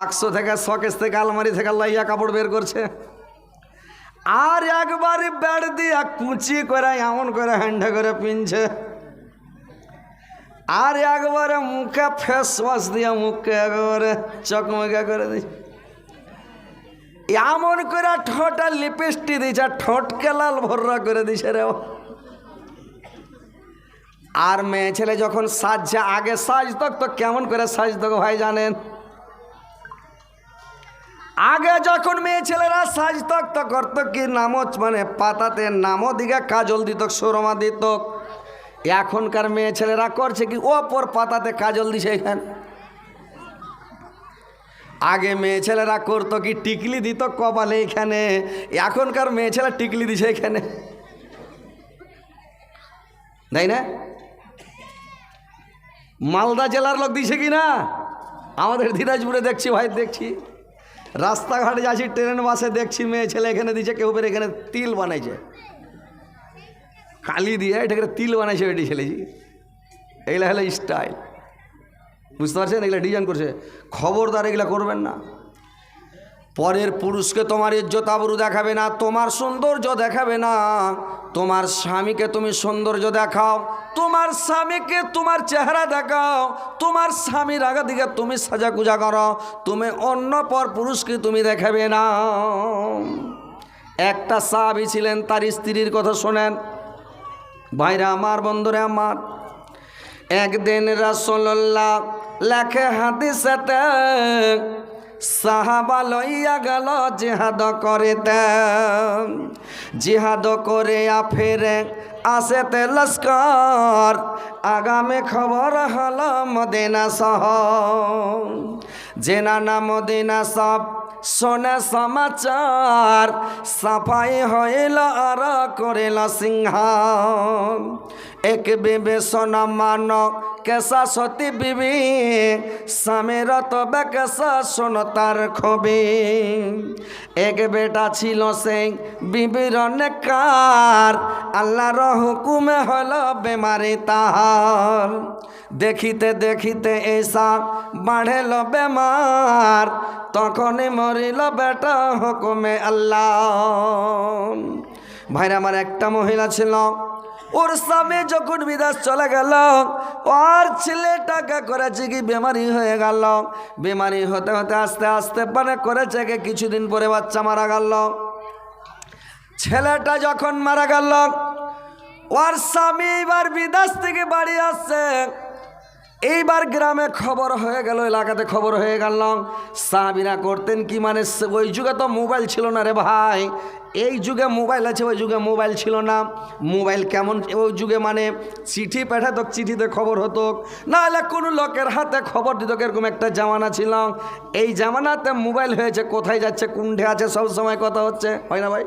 বাক্স থেকে, শকেস থেকে, আলমারি থেকে লাইয়া কাপড় বের করছে। আর একবারে বেড় দিয়া কুচি করে এমন করে হ্যান্ডা করে পিনছে। আর একবারে মুখে ফেস ওয়াশ দিয়ে মুখে একবারে চকমকা করে দিচ্ছে এমন করে ঠোঁটা লিপস্টিক দিছে, ঠোঁটকে লাল ভর্রা করে দিছে রে আর মেয়ে ছেলে যখন সাজছে, আগে সাজতো, তো কেমন করে সাজতো গো ভাই জানেন? আগে যখন মেয়ে ছেলেরা সাজত তো করত কি নামচ মানে পাতাতে নামও দিকে কাজল দিত সুরমা দিত এখনকার মেয়ে ছেলেরা করছে কি, ওপর পাতাতে কাজল দিছে এখানে। আগে মেয়ে ছেলেরা করতো কি, টিকলি দিত কপালে এখানে। এখনকার মেয়ে ছেলে টিকলি দিছে এখানে। তাই না? মালদা জেলার লোক দিছে কি না? আমাদের দিনাজপুরে দেখছি, ভাই দেখছি। রাস্তাঘাটে যাচ্ছি ট্রেন বাসে দেখছি মেয়ে ছেলে এখানে দিচ্ছে কেউ বের এখানে তিল বানাইছে। কালি দিয়ে এটাকে তিল বানাইছে বেটি ছেলেছি এইগুলা হলো স্টাইল বুঝতে পারছেন? এগুলা ডিজাইন করছে। খবরদার এগুলা করবেন না। পরের পুরুষকে তোমার ইজ্জত আবরু দেখাবে না, তোমার সৌন্দর্য দেখাবে না। তোমার স্বামীকে তুমি সৌন্দর্য দেখাও, তোমার স্বামীকে তোমার চেহারা দেখাও, তোমার স্বামীর আগা দিকে তুমি সাজা কুজা করো, তুমি অন্য পর পুরুষকে তুমি দেখাবে না। একটা সাহাবি ছিলেন, তার স্ত্রীর কথা শোনেন। ভাইরা আমার, বন্ধুরে আমার, একদিন রাসোল্লাহ লেখে হাদিসেতে সাহাবা লইয়া গেল জিহাদ করিতে। জিহাদ করে ফেরে আসেতে লস্কর। আগামী খবর হল মদিনা সহ জেনা না মদিনা সব শোনে সমাচার। সাফাই হইল আর করিল সিংহ। এক বিবেচনা মান কেসা সতী বিবি, স্বামীর তবে কেসা শোন তার খবি এক বেটা ছিল সে বিবির নেকার আল্লাহর হুকুমে হল বেমারি তাহার। দেখিতে দেখিতে এসা বাড়েল বেমার, তখনই মরিল বেটা হুকুমে আল্লাহ। ভাইরা, আমার একটা মহিলা ছিল ওর স্বামী যখন বিদাস চলে গেল আর ছেলে টাকা করেছে কি বেমারি হয়ে গেল। বেমারি হতে হতে আস্তে আস্তে মানে করেছে কি কিছুদিন পরে বাচ্চা মারা গেল। ছেলেটা যখন মারা গেল, ওর স্বামী এবার বিদেশ থেকে বাড়ি আসছে। এইবার গ্রামে খবর হয়ে গেল, এলাকাতে খবর হয়ে গেল। সাহাবিরা করতেন কি মানে ওই যুগে তো মোবাইল ছিল না রে ভাই। এই যুগে মোবাইল আছে, ওই যুগে মোবাইল ছিল না। মোবাইল কেমন, ওই যুগে মানে চিঠি পাঠাত চিঠিতে খবর হতো। নাহলে কোনো লোকের হাতে খবর দিত এরকম একটা জামানা ছিল। এই জামানাতে মোবাইল হয়েছে, কোথায় যাচ্ছে কোনঠে আছে, সব সময় কথা হচ্ছে। হয় না ভাই?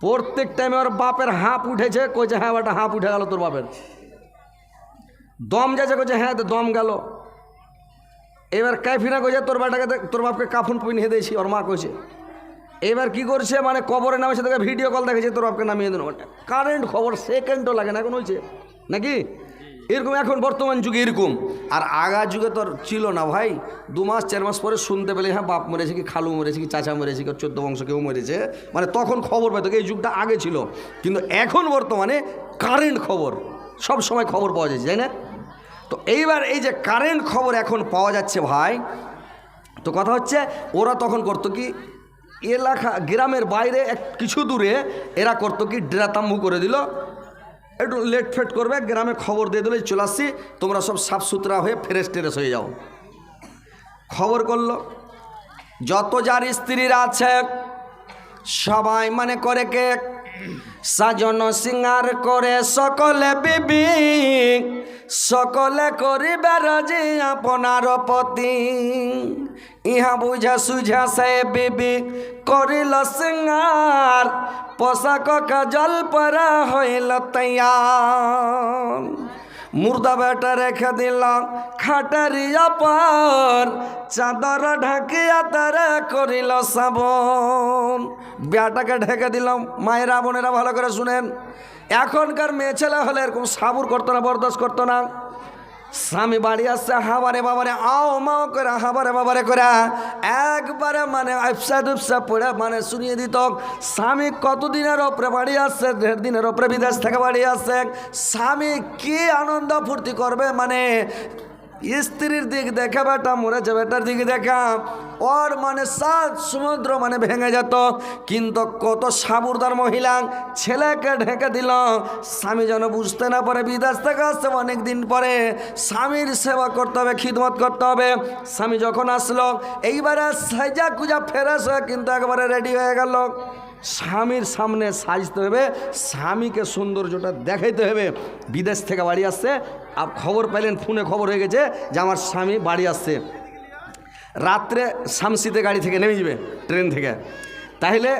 প্রত্যেক টাইমে ওর বাপের হাঁপ উঠেছে, কইছে হ্যাঁ বাটা, হাঁপ উঠে গেল তোর বাপের। দম যাচ্ছে কইছে হ্যাঁ তো দম গেল। এবার কাইফিনা কইছে, তোর বাটাকে তোর বাপকে কাফুন পিনিয়ে দিয়েছি ওর মা কইছে, এবার কি করছে? মানে কবরে নামেছে তোকে ভিডিও কল দেখেছে তোর বাপকে নামিয়ে দিল কারেন্ট খবর সেকেন্ডও লাগে না, এখন হয়েছে নাকি? এরকম এখন বর্তমান যুগে এরকম। আর আগা যুগে তোর ছিল না ভাই। দু মাস, চার মাস পরে শুনতে পেলে হ্যাঁ বাপ মরেছে কি, খালু মরেছে কি, চাচা মরেছে কি, চোদ্দ বংশ কেউ মরেছে? মানে তখন খবর পেত এই যুগটা আগে ছিল। কিন্তু এখন বর্তমানে কারেন্ট খবর। সব সময় খবর পাওয়া যাচ্ছে, তাই না? তো এইবার এই যে কারেন্ট খবর এখন পাওয়া যাচ্ছে ভাই, তো কথা হচ্ছে ওরা তখন করতো কি, এলাকা, গ্রামের বাইরে এক কিছু দূরে এরা করতো কি, ড্রাতাম্বু করে দিল, একটু লেট ফেট করবে, গ্রামে খবর দিয়ে দিলে, চলে আসছি, তোমরা সব সাফ সুতরা হয়ে ফ্রেশ টেরেস হয়ে যাও। খবর করল, যত যার স্ত্রীরা আছে, সবাই মানে করে কে সাজন সিঙ্গার করে সকলে বিবি, সকলে করিবে রাজি আপনার পতি। ইহা বুঝা সুঝা সে বিবি করিল সিঙ্গার, পোশাক কাজল পরা হইল তৈয়ার। মুর্দা বেটা রেখে দিলাম খাটারিয়া পার চাদর ঢাকিয়া তারা করিল সাবন। বেটাকে ঢেকে দিলাম, মায়েরা, বোনেরা ভালো করে শুনেন। এখনকার মেয়ে ছেলে হলে এরকম সাবুর করতো না, বরদাস্ত করতো না। স্বামী বাড়ি আসছে, হাবারে বাবারে, আও মাও করে, হাবারে বাবারে করে। একবারে মানে আফসা দুপসা পড়ে মানে শুনিয়ে দিত, স্বামী কতদিনের ওপরে বাড়ি আসছে, দেড় দিনের ওপরে বিদেশ থেকে বাড়ি আসছে, স্বামী কি আনন্দ ফুর্তি করবে মানে স্ত্রীর দিক দেখা বেটা মরেছে বেটার দিকে দেখা। ওর মানে সাত সমুদ্র মানে ভেঙে যেত। কিন্তু কত সাবুরদার মহিলা ছেলেকে ঢেকে দিল। স্বামী যেন বুঝতে না পারে বিদেশ থেকে আসছে অনেক দিন পরে। স্বামীর সেবা করতে হবে, খিদমত করতে হবে। স্বামী যখন আসলো, এইবারে সাজা কুজা ফেরাস কিন্তু একবারে রেডি হয়ে গেল। স্বামীর সামনে সাজতে হবে, স্বামীকে সৌন্দর্যটা দেখাইতে হবে। বিদেশ থেকে বাড়ি আসছে আর খবর পাইলেন, ফোনে খবর হয়ে গেছে যে আমার স্বামী বাড়ি আসছে। রাত্রে শামসিতে গাড়ি থেকে নেমে যাবে, ট্রেন থেকে। তাহলে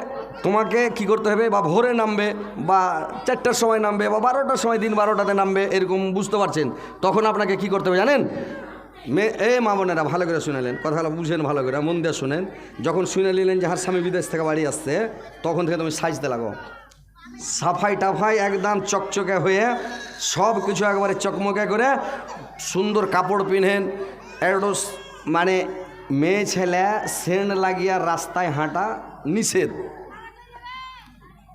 তোমাকে কি করতে হবে? বা ভোরে নামবে, বা চারটার সময় নামবে, বা বারোটার সময় দিন বারোটাতে নামবে, এরকম বুঝতে পারছেন? তখন আপনাকে কি করতে হবে জানেন? মে, এ মা বোনেরা ভালো করে শুনেলেন, কথাগুলো বুঝেন ভালো করে, মন দিয়ে শুনেন। যখন শুনে নিলেন যে হার স্বামী বিদেশ থেকে বাড়ি আসছে, তখন থেকে তুমি সাজতে লাগো। সাফাই টাফাই একদম চকচকে হয়ে সব কিছু একবারে চকমকে করে সুন্দর কাপড় পিনেন। একটু মানে মেয়ে ছেলে সেন্ট লাগিয়া রাস্তায় হাঁটা নিষেধ।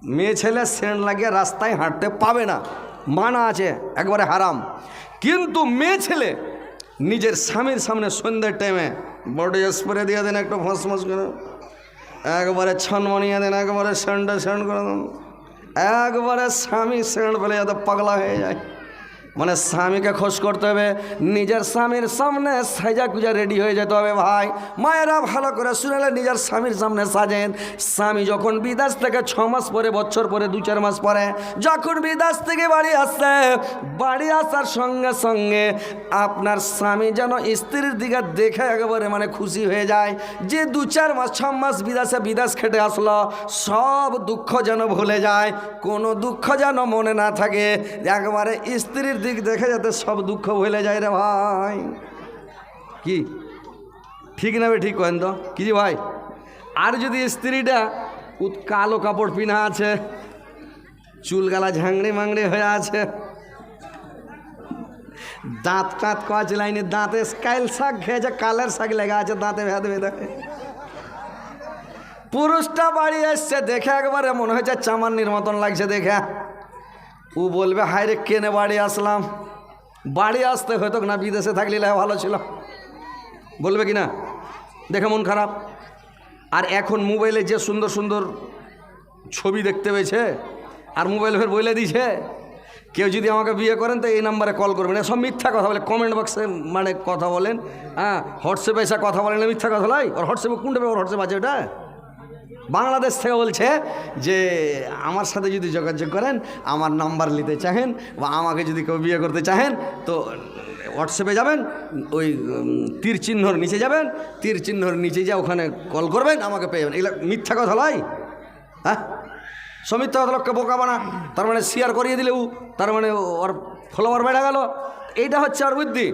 মেয়ে ছেলে সেন্ট লাগিয়ে রাস্তায় হাঁটতে পাবে না। মানা আছে, একবারে হারাম। কিন্তু মেয়ে ছেলে নিজের স্বামীর সামনে সন্ধ্যের টাইমে বডি স্প্রে দিয়ে দেন, একটু ফস ফস করে। একবারে ছন মানিয়ে দেন, একবারে স্যান্ডে স্যান্ড করে দেন। একবারে স্বামী স্যান্ড বলে যাতে পাগলা হয়ে যায়। মানে স্বামীকে খোঁজ করতে হবে, নিজের স্বামীর সামনে সাজা কুজা রেডি হয়ে যেতে হবে ভাই। মায়েরা ভালো করে শুনেলে নিজের স্বামীর সামনে সাজেন। স্বামী যখন বিদেশ থেকে ছ মাস পরে, বছর পরে, দু চার মাস পরে, যখন বিদেশ থেকে বাড়ি আসছে বাড়ি আসার সঙ্গে সঙ্গে আপনার স্বামী যেন স্ত্রীর দিকে দেখে একেবারে মানে খুশি হয়ে যায়। যে দু চার মাস, ছ মাস বিদেশে বিদেশ খেটে আসলো, সব দুঃখ যেন ভুলে যায়। কোনো দুঃখ যেন মনে না থাকে। একবারে স্ত্রীর দিক দেখে যাতে সব দুঃখ ভুলে যায় রে ভাই। কি? ঠিক না ঠিক কেন তো। কি ভাই? আর যদি স্ত্রীটা কালো কাপড় পিনা আছে, চুল গালা ঝাংড়ি মাংড়ি হয়ে আছে, দাঁত টাঁত কচ লাইনে, দাঁতে কাইল শাক খেয়েছে কালের শাক লেগে আছে, দাঁতে ভেদ ভেদে পুরুষটা বাড়ি এসছে, দেখে একবারে মনে হয়েছে চামান্নির মতন লাগছে দেখে। ও বলবে, হায় রে কেনে বাড়ি আসলাম? বাড়ি আসতে হয়তো না, বিদেশে থাকলে ভালো ছিল। বলবে কি না? দেখে মন খারাপ। আর এখন মোবাইলে যে সুন্দর সুন্দর ছবি দেখতে পেয়েছে, আর মোবাইল ফের বলে দিছে কেউ যদি আমাকে বিয়ে করেন, তো এই নাম্বারে কল করবেন। সব মিথ্যা কথা বলে কমেন্ট বক্সে মানে কথা বলেন হ্যাঁ হোয়াটসঅ্যাপে এসে কথা বলেন মিথ্যা কথা লাই ওর হোয়াটসঅ্যাপে কোনটা ওর হোয়াটসঅ্যাপ আছে ওটা? বাংলাদেশ থেকে বলছে যে, আমার সাথে যদি যোগাযোগ করেন, আমার নাম্বার নিতে চাহেন বা আমাকে যদি কেউ বিয়ে করতে চাহেন, তো হোয়াটসঅ্যাপে যাবেন, ওই তীর চিহ্নর নিচে যাবেন, তীর চিহ্নর নিচে যা ওখানে কল করবেন, আমাকে পেয়ে যাবেন। এগুলো মিথ্যা কথা নয় হ্যাঁ? সমিত্র লোককে বোকা বানা, তার মানে শেয়ার করিয়ে দিলে ও তার মানে ওর ফলোয়ার বেড়ে গেল। এইটা হচ্ছে আর বুদ্ধি।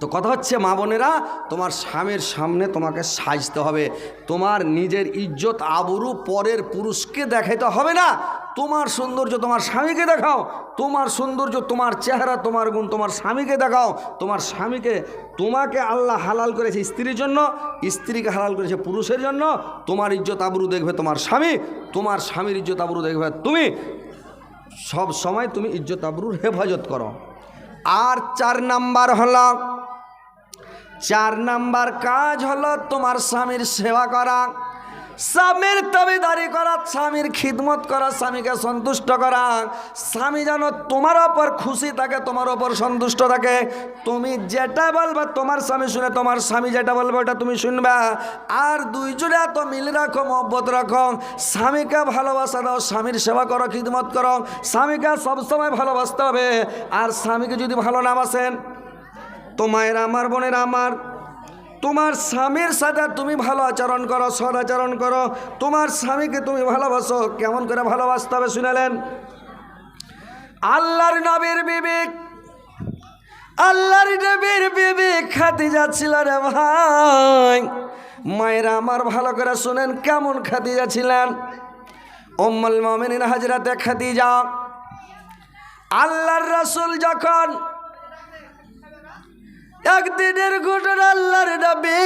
তো কথা হচ্ছে, মা বোনেরা, তোমার স্বামীর সামনে তোমাকে সাজতে হবে। তোমার নিজের ইজ্জত আবরু পরের পুরুষকে দেখাইতে হবে না। তোমার সৌন্দর্য তোমার স্বামীকে দেখাও। তোমার সৌন্দর্য তোমার চেহারা, তোমার গুণ তোমার স্বামীকে দেখাও। তোমার স্বামীকে, তোমাকে আল্লাহ হালাল করেছে স্ত্রীর জন্য, স্ত্রীকে হালাল করেছে পুরুষের জন্য। তোমার ইজ্জত আবরু দেখবে তোমার স্বামী, তোমার স্বামীর ইজ্জত আবরু দেখবে তুমি। সব সময় তুমি ইজ্জত আবরুর হেফাজত করো। আর চার নাম্বার হলো চার নাম্বার কাজ হলো তোমার স্বামীর সেবা করা, স্বামীর তবিদারি করা, স্বামীর খিদমত করা, স্বামীকে সন্তুষ্ট করা। স্বামী যেন তোমার ওপর খুশি থাকে, তোমার ওপর সন্তুষ্ট থাকে। তুমি যেটা বলবে তোমার স্বামী শুনে, তোমার স্বামী যেটা বলবে ওটা তুমি শুনবে। আর দুইজনে তো মিল রাখো, মহব্বত রাখো। স্বামীকে ভালোবাসা দাও, স্বামীর সেবা করো, খিদমত করো। স্বামীকে সবসময় ভালোবাসতে হবে। আর স্বামীকে যদি ভালো না বাসেন তো মায়ের আমার বোনের, আমার। তোমার স্বামীর সাথে তুমি ভালো আচরণ করো সদাচরণ করো। তোমার স্বামীকে তুমি ভালোবাসো, কেমন করে ভালোবাসতে হবে শুনালেন? আল্লাহর নবীর বিবেক আল্লাহর নবীর বিবেক খাতি যাচ্ছিল রে ভাই। মায়েরা আমার ভালো করে শুনেন, কেমন খাতি যাচ্ছিলেন ওম্মল মমিন হাজরাতে খাতি যা আল্লাহর রসুল যখন একদিনের ঘটনা আল্লাহর নবী।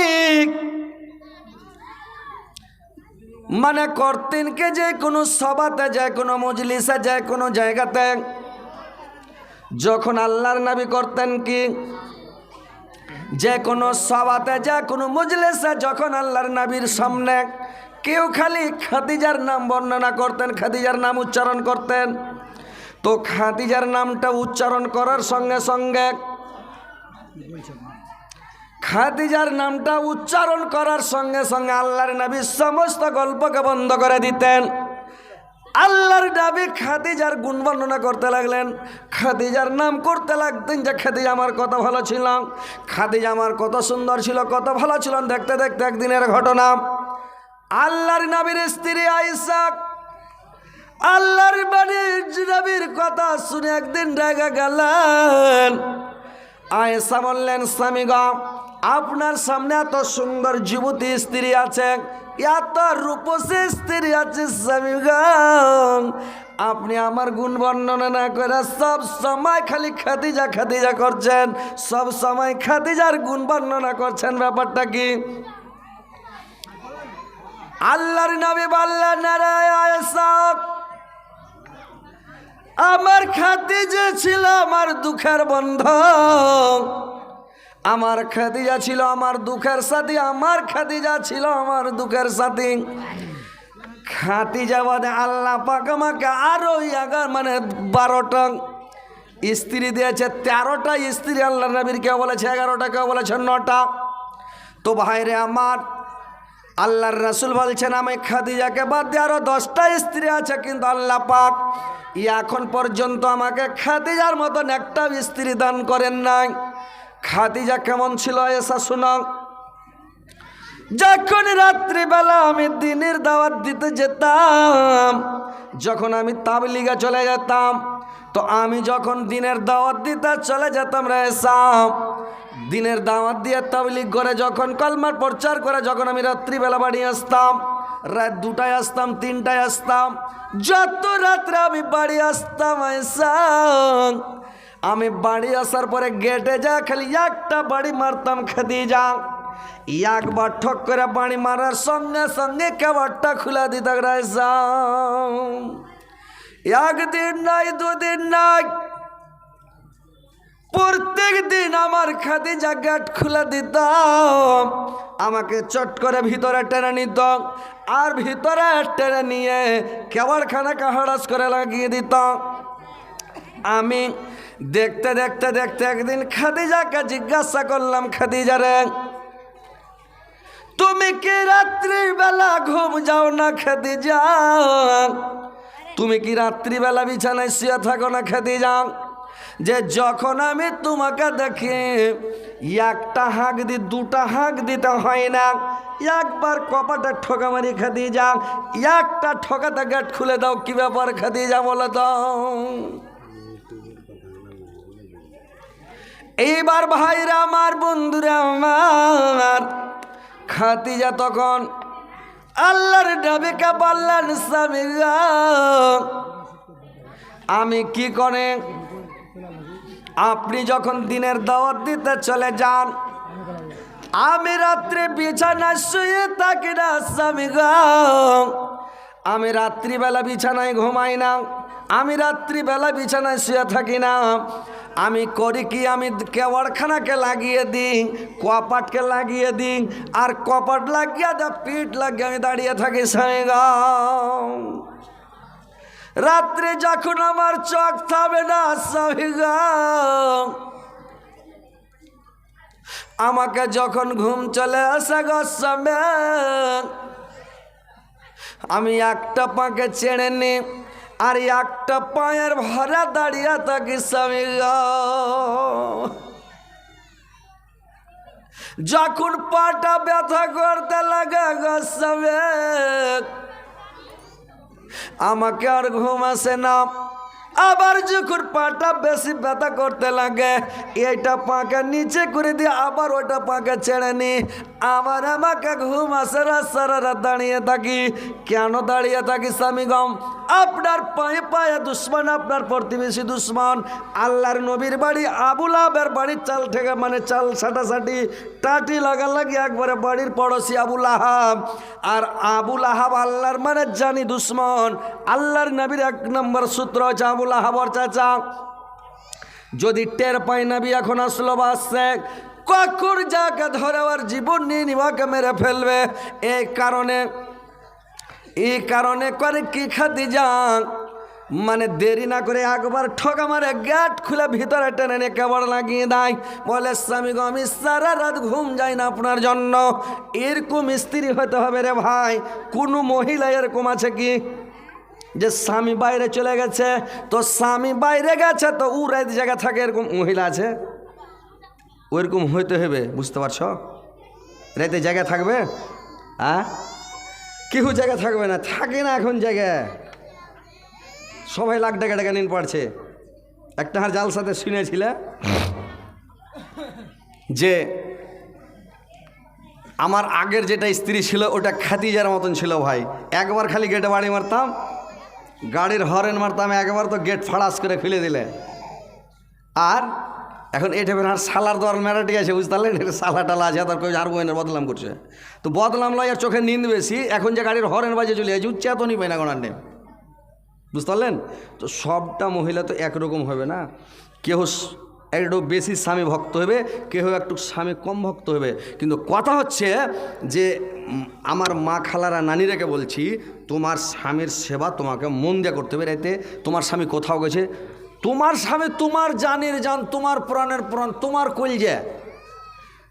মানে করতেনকে যে কোনো সভাতে যায় কোনো মজলিসে যায় কোনো জায়গাতে যখন আল্লাহর নবী করতেন কি? যে কোনো সভাতে, যে কোনো মজলিসে যখন আল্লাহর নবীর সামনে কেউ খালি খাদিজার নাম বর্ণনা করতেন, খাদিজার নাম উচ্চারণ করতেন, তো খাদিজার নামটা উচ্চারণ করার সঙ্গে সঙ্গে খাদিজার নামটা উচ্চারণ করার সঙ্গে সঙ্গে আল্লাহর নবী সমস্ত গল্পকে বন্ধ করে দিতেন। আল্লাহর নবী খাদিজার গুণ বর্ণনা করতে লাগলেন। খাদিজার নাম করতে লাগতেন যে, খাদিজা, আমার কত ভালো ছিল খাদিজা, আমার কত সুন্দর ছিল, কত ভালো ছিল। দেখতে দেখতে একদিনের ঘটনা। আল্লাহর নবীর স্ত্রী আইসা আল্লাহর বাড়ির নবীর কথা শুনে একদিন রেগে গেলেন। আয়েসা বললেন, স্বামী গ, আপনার সামনে এত সুন্দর যুবতী স্ত্রী আছে, এত রূপসী স্ত্রী আছে, স্বামী গ। আপনি আমার গুণ বর্ণনা না করে সব সময় খালি খাদিজা খাদিজা করছেন, সব সময় খাদিজার গুণ বর্ণনা করছেন, ব্যাপারটা কি? আল্লাহর নবী বললেন নারায় আয়েসা আমার খাদিজা ছিল আমার দুঃখের বন্ধ আমার খাদিজা ছিল আমার দুঃখের সাথী, আমার খাদিজা ছিল আমার দুঃখের সাথী। খাদিজা বাদে আল্লাহ পাক আমাকে আরও এগার মানে বারোটা স্ত্রী দিয়েছে, তেরোটা স্ত্রী আল্লাহ নবীর কেউ বলেছে, এগারোটা কেউ বলেছে, নটা। তো ভাইরে আমার, আল্লাহর রাসুল বলছেন, আমি খাদিজাকে বাদ দিয়ে আরও দশটা স্ত্রী আছে, কিন্তু আল্লাহ পাক এখন পর্যন্ত আমাকে খাদিজার মতন একটা স্ত্রী দান করেন নাই। খাদিজা কেমন ছিল এসা শোনা। যখন রাত্রিবেলা আমি দিনের দাওয়াত দিতে যেতাম, যখন আমি তাবলিগা চলে যেতাম, তো আমি যখন দিনের দাওয়াত দিতে চলে যেতাম রেসাম দিনের দাওয়াত দিয়ে তাবলিগ করে যখন কলমার প্রচার করে, যখন আমি রাত্রিবেলা বাড়ি আসতাম, রাত দুটায় আসতাম, তিনটায় আসতাম, যত রাত্রে আমি বাড়ি আসতাম আমি বাড়ি আসার পরে গেটে যা খালি একটা বাড়ি মারতাম খেদি যা একবার ঠক করে বাড়ি মারার সঙ্গে সঙ্গে কেবারটা খুলে দিতে রাইসাম একদিন নাই, দুদিন নাই প্রত্যেক দিন আমার খাদিজা গেট খুলে দিতাম। আমাকে চট করে ভিতরে টেনে নিত আর ভিতরে টেনে নিয়ে কেবলখানাকে হড়াস করে লাগিয়ে দিতাম আমি দেখতে দেখতে দেখতে একদিন খাদিজাকে জিজ্ঞাসা করলাম খাদিজারে তুমি কি রাত্রির বেলা ঘুম যাও না খাদিজা? তুমি কি রাত্রিবেলা বিছানায় শুয়ে থাকো না খাদিজা? যে যখন আমি তোমাকে দেখি, একটা হাঁক দি, দুটা হাঁক দিতে হয় না। একবার কপাটা ঠোকা মারি খাদি যা একটা ঠকাতে গেট খুলে দাও, কি ব্যাপার খাদি যা বলো তো? এইবার ভাইরা আমার বন্ধুরা আমার, খাতি যা তখন আল্লাহর নবীকে বললেন স্বামী আমি কি করে আপনি যখন দিনের দাওয়াত দিতে চলে যান, আমি রাত্রে বিছানা শুয়ে থাকি না, স্বামী আমি রাত্রিবেলা বিছানায় ঘুমাই না, আমি রাত্রিবেলা বিছানায় শুয়ে থাকি না। আমি করি কি? আমি কেওয়ারখানাকে লাগিয়ে দিই কপাটকে লাগিয়ে দিই, আর কপাট লাগিয়ে দা পিঠ লাগিয়ে আমি দাঁড়িয়ে থাকি, স্বামী রাত্রে যখন আমার চোখ থামে না আমাকে যখন ঘুম চলে আসে গো, স্বামী। আমি একটা পাকে চেড়ে নি, আর একটা পায়ের ভরা দাঁড়িয়ে থাকি, স্বামী। যখন পাটা ব্যথা করতে লাগে গো, স্বামী। আমাকে আর ঘুম আসে না। আবার যখন পাটা বেশি ব্যথা করতে লাগে, এইটা পাকে নিচে করে দিয়ে আবার ওইটা পাকে ছেড়ে নি। আবার আমাকে ঘুম আসে সারা রাত দাঁড়িয়ে থাকি। কেন দাঁড়িয়ে থাকি স্বামীগম আপনার পায়ে পায়ে দুশ্মন, আপনার প্রতিবেশী দুশ্মন। আল্লাহর নবীর বাড়ি আবুল আবের বাড়ির চাল থেকে মানে চাল সাটাসাটি টাটি লাগা লাগি একবারে বাড়ির পড়োশি আবুল আহাব আর আবুল আহাব আল্লাহর মানে জানি দুশ্মন। আল্লাহর নবীর এক নম্বর সূত্র হচ্ছে আবুল আহাবর চাচা, যদি টের পাই নাবি এখন আসলো বা আসছে কখন যাকে ধরে ওর জীবন নিয়ে নিবাকে মেরে ফেলবে। এই কারণে এই কারণে করে কি খাতি যান মানে দেরি না করে একবার ঠক মারে গেট খুলে ভিতরে টেনে নিয়ে কেবল লাগিয়ে দেয়। বলে, স্বামী গো, আমি সারা রাত ঘুম যাই না আপনার জন্য। এরকম স্ত্রী হতে হবে রে ভাই। কোনো মহিলা এরকম আছে কি? যে স্বামী বাইরে চলে গেছে, তো স্বামী বাইরে গেছে, তো উ রাত জায়গা থাকে এরকম মহিলা আছে। ওইরকম হইতে হবে বুঝতে পারছ? রাতে জায়গা থাকবে? হ্যাঁ? কেউ জায়গা থাকবে না, থাকে না এখন জায়গায় সবাই লাখ টাকা টাকা নিন পারছে। একটা হার জাল সাথে শুনেছিল? যে আমার আগের যেটা স্ত্রী ছিল, ওটা খাতিজার মতন ছিল ভাই। একবার খালি গেটে বাড়ি মারতাম গাড়ির হরেন মারতাম একবার তো গেট ফাড়াস করে খুলে দিলে। আর এখন এটা বের আর সালার দর মেরাটি আছে বুঝতে পারলেন? সালা টালা আছে তার কেউ আর বইনের বদলাম করছে। তো বদলাম লয় আর চোখে নিন্দ বেশি এখন যে গাড়ির হরেন বাজে চলে যাচ্ছে উচ্চাতনই পাই না গোনার নেই বুঝতে পারলেন? তো সবটা মহিলা তো একরকম হবে না। স- একটু বেশি স্বামী ভক্ত হবে কেউ একটু স্বামী কম ভক্ত হবে কিন্তু কথা হচ্ছে যে আমার মা খালারা নানিরাকে বলছি, তোমার স্বামীর সেবা তোমাকে মন দিয়ে করতে হবে রাইতে। তোমার স্বামী কোথাও গেছে? তোমার স্বামী তোমার জানের জান, তোমার প্রাণের প্রাণ, তোমার কলজে।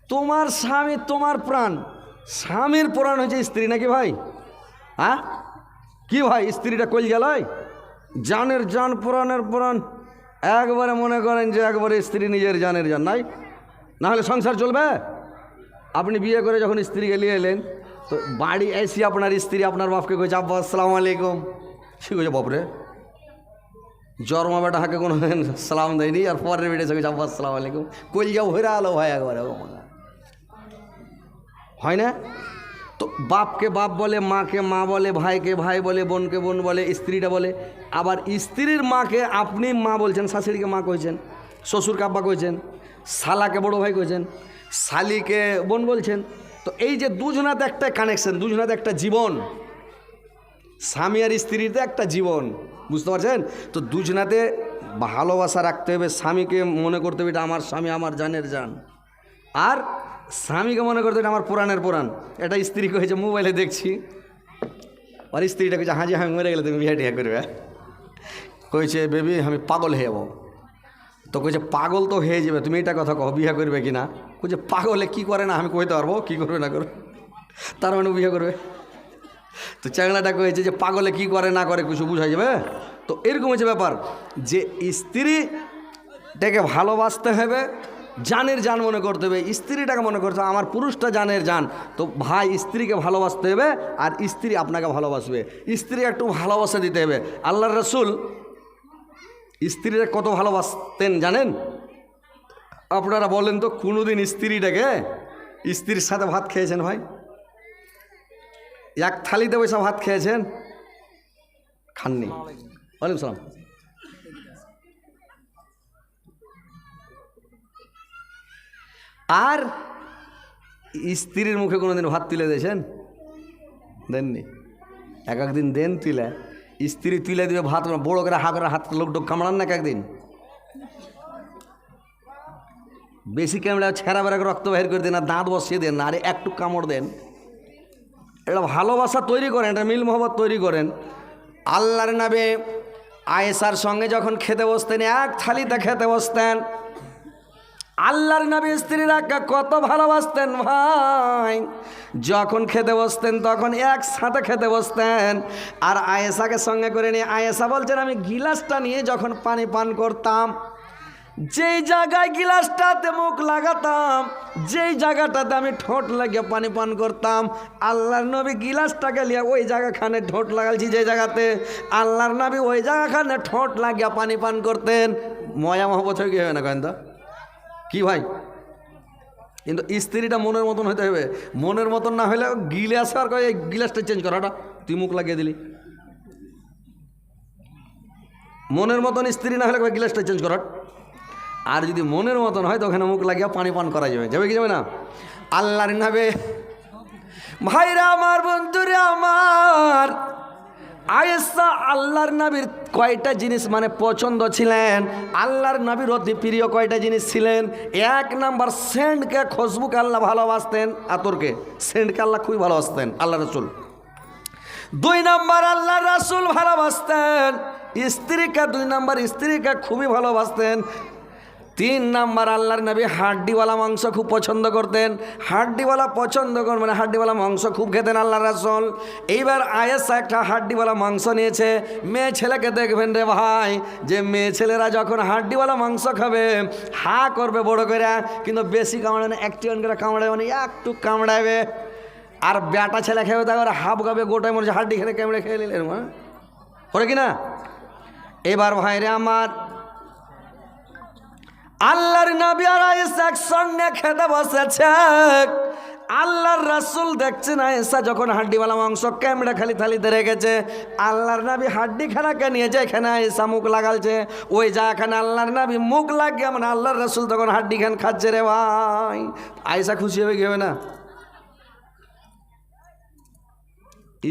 তোমার স্বামী তোমার প্রাণ। স্বামীর প্রাণ হয়েছে স্ত্রী নাকি ভাই? হ্যাঁ? কি ভাই, স্ত্রীটা কল গেলায় জানের জান, পুরাণের পুরাণ। একবারে মনে করেন যে একবারে স্ত্রী নিজের জানের জান। নাই না হলে সংসার চলবে? আপনি বিয়ে করে যখন স্ত্রীকে নিয়ে এলেন, তো বাড়ি এসে আপনার স্ত্রী আপনার বাপকে কইছে, আব্বা, আসসালামু আলাইকুম। সে কইছে বাপরে জন্মা বেটা হাকে কোনো সালাম দেয়নি, আর পরের বেটে সঙ্গে আব্বা, আসসালামু আলাইকুম। যাও হইরা আলো ভাই একবারে। হয় না? তো বাপকে বাপ বলে, মাকে মা বলে, ভাইকে ভাই বলে, বোনকে বোন বলে, স্ত্রীটা বলে। আবার স্ত্রীর মাকে আপনি মা বলছেন, শাশুড়িকে মা কইছেন, শ্বশুরকে আব্বা কইছেন, শালাকে বড় ভাই কইছেন, শালিকে বোন বলছেন। তো এই যে দুজনাতে একটা কানেকশন দুজনাতে একটা জীবন। স্বামী আর স্ত্রীতে একটা জীবন, বুঝতে পারছেন? তো দুজনাতে ভালোবাসা রাখতে হবে, স্বামীকে মনে করতে হবে, এটা আমার স্বামী, আমার জানের জান। আর স্বামীকে মনে করতে এটা আমার পুরাণের পুরাণ। এটা স্ত্রী কয়েছে মোবাইলে দেখছি। আর স্ত্রীটা কইছে, হাজি আমি মরে গেলে তুমি বিয়ে টিয়া করবে। কইছে, বেবি, আমি পাগল হয়ে যাব। তো কইছে, পাগল তো হয়ে যাবে, তুমি এটা কথা কও, বিয়ে করবে কি না কইছে, পাগলে কি করে না, আমি কইতে পারব, কী করবে না করবে? তার মানে বিয়ে করবে। তো চ্যাংলাটা কয়েছে যে, পাগলে কি করে না করে, কিছু বুঝাই যাবে? তো এরকম হচ্ছে ব্যাপার যে স্ত্রীটাকে ভালোবাসতে হবে জানের জান মনে করতে হবে, স্ত্রীটাকে মনে করতে হবে, আমার পুরুষটা জানের জান। তো ভাই স্ত্রীকে ভালোবাসতে হবে আর স্ত্রী আপনাকে ভালোবাসবে। স্ত্রী একটু ভালোবাসা দিতে হবে। আল্লাহর রসুল স্ত্রীরা কত ভালোবাসতেন জানেন? আপনারা বলেন তো কোনোদিন স্ত্রীটাকে স্ত্রীর সাথে ভাত খেয়েছেন ভাই? এক থালিতে বসে ভাত খেয়েছেন? খাননি। ওয়ালাইকুম সালাম। আর স্ত্রীর মুখে কোনোদিন ভাত তুলে দিয়েছেন? দেননি। এক একদিন দেন তুলে। স্ত্রী তুলে দিবে ভাত বড় করে হাত করে হাত লোক টোক কামড়ান না এক একদিন বেশি কামড়া ছেঁড়া বেড়া রক্ত বাহির করে দেন আর দাঁত বসিয়ে দেন, আরে একটু কামড় দেন। এটা ভালোবাসা তৈরি করেন, এটা মিল মোহব্বত তৈরি করেন। আল্লাহর নামে আয়েসার সঙ্গে যখন খেতে বসতেন, এক থালিতে খেতে বসতেন আল্লাহর নবী স্ত্রীরা কত ভালোবাসতেন ভাই। যখন খেতে বসতেন, তখন একসাথে খেতে বসতেন। আর আয়েসাকে সঙ্গে করে নিয়ে আয়েসা বলছেন আমি গিলাসটা নিয়ে যখন পানি পান করতাম, যেই জায়গায় গিলাসটাতে মুখ লাগাতাম, যেই জায়গাটাতে আমি ঠোঁট লাগিয়ে পানি পান করতাম, আল্লাহর নবী গিলাসটাকে লিয়ে ওই জায়গাখানে ঠোঁট লাগালছি, যে জায়গাতে আল্লাহর নবী ওই জায়গাখানে ঠোঁট লাগিয়ে পানি পান করতেন। ময়া মহব্বত হয়ে কি হবে না কেন তো? কি ভাই? কিন্তু স্ত্রীটা মনের মতন হতে হবে মনের মতন না হলে গিলাস আর কয় গিলাসটা চেঞ্জ করাটা তুই মুখ লাগিয়ে দিলি। মনের মতন স্ত্রী না হলে গ্লাসটা চেঞ্জ করার আর যদি মনের মতন হয় তো ওখানে মুখ লাগিয়ে পানি পান করা যাবে। যাবে কি যাবে না? আল্লাহর নাবে ভাইরা আমার বন্ধুরে আমার আয়েসা আল্লাহর নবীর কয়টা জিনিস মানে পছন্দ ছিলেন? আল্লাহর নবীর অতি প্রিয় কয়টা জিনিস ছিলেন? এক নাম্বার, সেন্টকে খুশবুকে আল্লাহ ভালোবাসতেন। আতরকে সেন্টকে আল্লাহ খুবই ভালোবাসতেন আল্লাহ রসুল। দুই নাম্বার আল্লাহ রাসুল ভালোবাসতেন। স্ত্রীকে, দুই নাম্বার, স্ত্রীকে খুবই ভালোবাসতেন। তিন নাম্বার আল্লাহর নবী হাড্ডিওয়ালা মাংস খুব পছন্দ করতেন। হাড্ডিওয়ালা পছন্দ কর মানে হাড্ডিওয়ালা মাংস খুব খেতেন আল্লাহ রাসল। এইবার আয়েসা একটা হাড্ডিওয়ালা মাংস নিয়েছে। মেয়ে ছেলেকে দেখবেন রে ভাই, যে মেয়ে ছেলেরা যখন হাড্ডিওয়ালা মাংস খাবে, হা করবে বড় করে কিন্তু বেশি কামড়ায় না, একটু করে কামড়ায় মানে একটু কামড়াবে আর বেটা ছেলে খেয়ে তারপরে হাফ গাবে গোটায় মনে হাড্ডি খেলে কেমড়ে খেয়ে নিলেন করে কি না? এবার ভাইরে আমার আল্লাহর নবী আর আয়েশা একসঙ্গে খেতে বসেছে। আল্লাহর রাসুল না এসা যখন হাড্ডিওয়ালা মাংস ক্যামেরা খালি থালিতে রেখেছে। আল্লাহর নাবি হাড্ডি নিয়ে যে এখানে এসা মুখ লাগালছে। ওই যা এখানে আল্লাহর নাবি মুখ লাগিয়ে মানে আল্লাহর রাসুল তখন হাড্ডি খান খাচ্ছে রে ভাই। আয়েশা খুশি হবে কি না?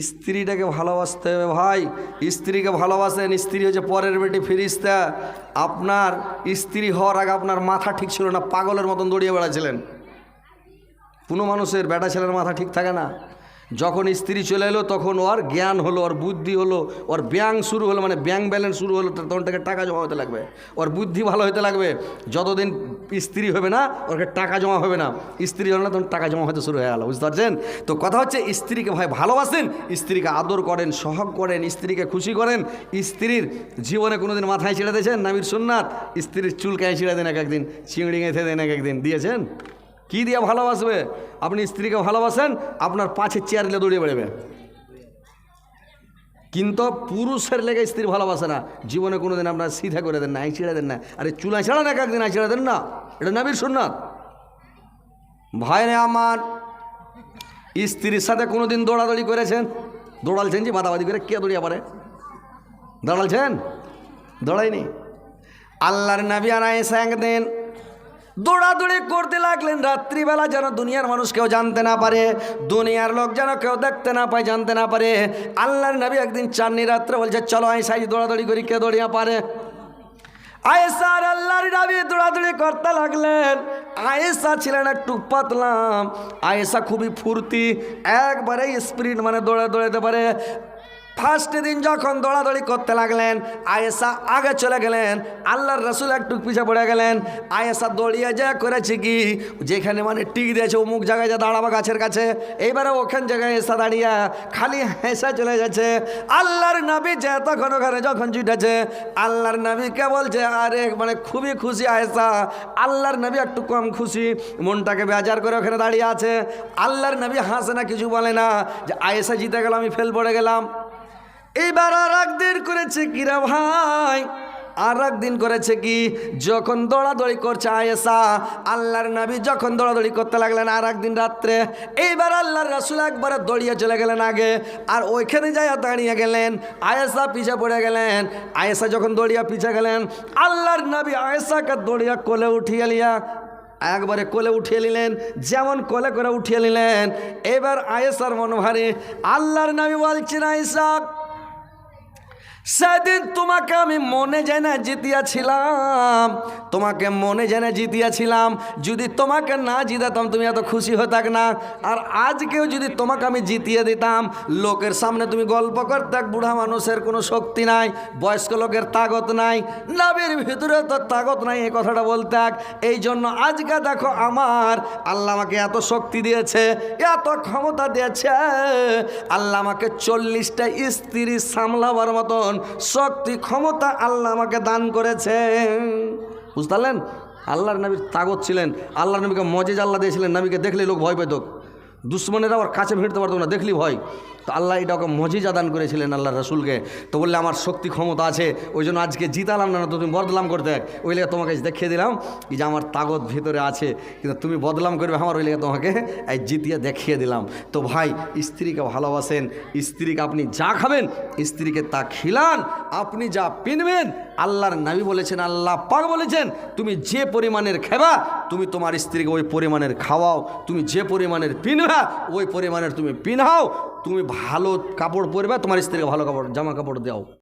স্ত্রীটাকে ভালোবাসতে হবে, ভাই। স্ত্রীকে ভালোবাসেন, স্ত্রী হচ্ছে পরের বেটি ফিরিস্তা। আপনার স্ত্রী হওয়ার আগে আপনার মাথা ঠিক ছিল না, পাগলের মতন দড়িয়ে বেড়াচ্ছিলেন। কোনো মানুষের বেটা ছেলের মাথা ঠিক থাকে না। যখন স্ত্রী চলে এলো, তখন ওর জ্ঞান হলো, ওর বুদ্ধি হলো, ওর ব্যাংক শুরু হলো মানে ব্যাংক ব্যালেন্স শুরু হলো, তখন তাকে টাকা জমা হতে লাগবে। ওর বুদ্ধি ভালো হতে লাগবে। যতদিন স্ত্রী হবে না ওর টাকা জমা হবে না। স্ত্রী হলো না, তখন টাকা জমা হতে শুরু হয়ে গেল, বুঝতে পারছেন? তো কথা হচ্ছে, স্ত্রীকে ভাই ভালোবাসেন, স্ত্রীকে আদর করেন, সহগ করেন, স্ত্রীকে খুশি করেন, স্ত্রীর জীবনে কোনোদিন মাথায় ছেড়ে দিয়েছেন? নামির সুন্নাত? স্ত্রীর চুল গায়ে ছিঁড়ে দেন এক একদিন, চিংড়ি গেঁথে দেন এক একদিন, দিয়েছেন? কি দিয়ে ভালোবাসবে? আপনি স্ত্রীকে ভালোবাসেন, আপনার পাঁচের চেয়ার দিলে দৌড়িয়ে বেড়াবে। কিন্তু পুরুষের লেগে স্ত্রী ভালোবাসে না। জীবনে কোনো দিন আপনার সিধা করে দেন না ছিঁড়ে দেন না। আরে চুলা ছাড়া না একদিন ছিঁড়ে দেন না? এটা নাবির সুন্নাত। ভাইরে আমার, স্ত্রীর সাথে কোনো দিন দৌড়াদৌড়ি করেছেন? দৌড়ালছেন যে বাদাবাদি করে কে দৌড়িয়ে পারে দৌড়ালছেন? দৌড়াইনি আল্লাহর নবী আর একদিন দৌড়াদৌড়ি করতে লাগলেন। রাত্রিবেলা যেন দুনিয়ার মানুষ কেউ জানতে না পারে, দুনিয়ার লোক যেন কেউ দেখতে না পায়, জানতে না পারে। আল্লাহর নবী একদিন চাননি রাত্রে বলছে, চলো আই সাইজ দৌড়াদৌড়ি করি, কে দৌড়িয়া পারে? আয়েসা আর আল্লাহর নবী দৌড়াদৌড়ি করতে লাগলেন। আয়েসা ছিলেন একটু পাতলাম আয়েসা খুবই ফুর্তি, একবারে স্পিরিট মানে দৌড়ে দৌড়াতে পারে। ফার্স্ট দিন যখন দৌড়াদৌড়ি করতে লাগলেন আয়েসা আগে চলে গেলেন, আল্লাহর রসুল একটু পিছে পড়ে গেলেন। আয়েসা দৌড়িয়ে যা করেছে কি? যেখানে মানে টিক দিয়েছে, অমুক জায়গায় যা দাঁড়াবা গাছের কাছে। এইবারে ওখান জায়গায় এসা দাঁড়িয়ে খালি হেসে চলে যাচ্ছে। আল্লাহর নাবি যে তখন ওখানে যখন জুটেছে, আল্লাহর নবীকে বলছে, আরে মানে খুবই খুশি আয়েসা আল্লাহর নবী একটু কম খুশি। মনটাকে বেজার করে ওখানে দাঁড়িয়ে আছে। আল্লাহর নবী হাসে না, কিছু বলে না। যে আয়েসা জিতে গেল, আমি ফেল পড়ে গেলাম। এইবার আর একদিন করেছে কিরা ভাই? আর একদিন করেছে কি? যখন দৌড়াদৌড়ি করছে আয়েসা আল্লাহর নবী যখন দৌড়াদৌড়ি করতে লাগলেন আর একদিন রাত্রে এইবার আল্লাহর রাসুল একবারে দৌড়িয়ে চলে গেলেন আগে। আর ওইখানে যাইয়া দাঁড়িয়ে গেলেন আয়েসা পিছে পড়ে গেলেন। আয়েসা যখন দৌড়িয়া পিছে গেলেন, আল্লাহর নবী আয়েসাকে দৌড়িয়া কোলে উঠিয়ে লিয়া একবারে কোলে উঠিয়ে নিলেন, যেমন কোলে করে উঠিয়ে নিলেন। এবার আয়েসার মন ভারী। আল্লাহর নবী বলছেন আয়েসা সেদিন তোমাকে আমি মনে জেনে জিতিয়াছিলাম। তোমাকে মনে জেনে জিতিয়াছিলাম। যদি তোমাকে না জিতাতাম, তুমি এত খুশি হতাক না। আর আজকেও যদি তোমাকে আমি জিতিয়ে দিতাম, লোকের সামনে তুমি গল্প করতে, বুড়া মানুষের কোনো শক্তি নাই, বয়স্ক লোকের তাগত নাই, নাবির ভিতরে তো তাগত নাই এই কথাটা বলতে এই জন্য আজকে দেখো আমার, আল্লাহ আমাকে এত শক্তি দিয়েছে, এত ক্ষমতা দিয়েছে। আল্লাহ আমাকে চল্লিশটা স্ত্রী সামলাবার মতন শক্তি, ক্ষমতা আল্লাহ আমাকে দান করেছে। বুঝতে পারলেন আল্লাহর নবীর তাগত ছিলেন। আল্লাহর নবীকে মজেজ আল্লাহ দিয়েছিলেন। নবীকে দেখলে লোক ভয় পেত। দুশ্মনেরা আবার কাছে ভিড়তে পারতো না। দেখলি ভয়। তো আল্লাহ এটা ওকে মজিজা দান করেছিলেন আল্লাহ রসুলকে। তো বললে, আমার শক্তি ক্ষমতা আছে, ওই জন্য আজকে জিতালাম না তুমি বদলাম করতে। এক ওই লেগে তোমাকে দেখিয়ে দিলাম যে আমার তাগত ভিতরে আছে, কিন্তু তুমি বদলাম করবে আমার, ওই লেগে তোমাকে এই জিতিয়ে দেখিয়ে দিলাম। তো ভাই, স্ত্রীকে ভালোবাসেন, স্ত্রীকে আপনি যা খাবেন, স্ত্রীকে তা খিলান, আপনি যা পিনবেন, আল্লাহর নাবি বলেছেন, আল্লাহ পাক বলেছেন, তুমি যে পরিমাণের খাবা, তুমি তোমার স্ত্রীকে ওই পরিমাণের খাওয়াও, তুমি যে পরিমাণের পিনবা, ওই পরিমাণের তুমি পিনহাও, তুমি ভালো কাপড় পরবে তোমার স্ত্রীকে ভালো কাপড় জামা কাপড় দাও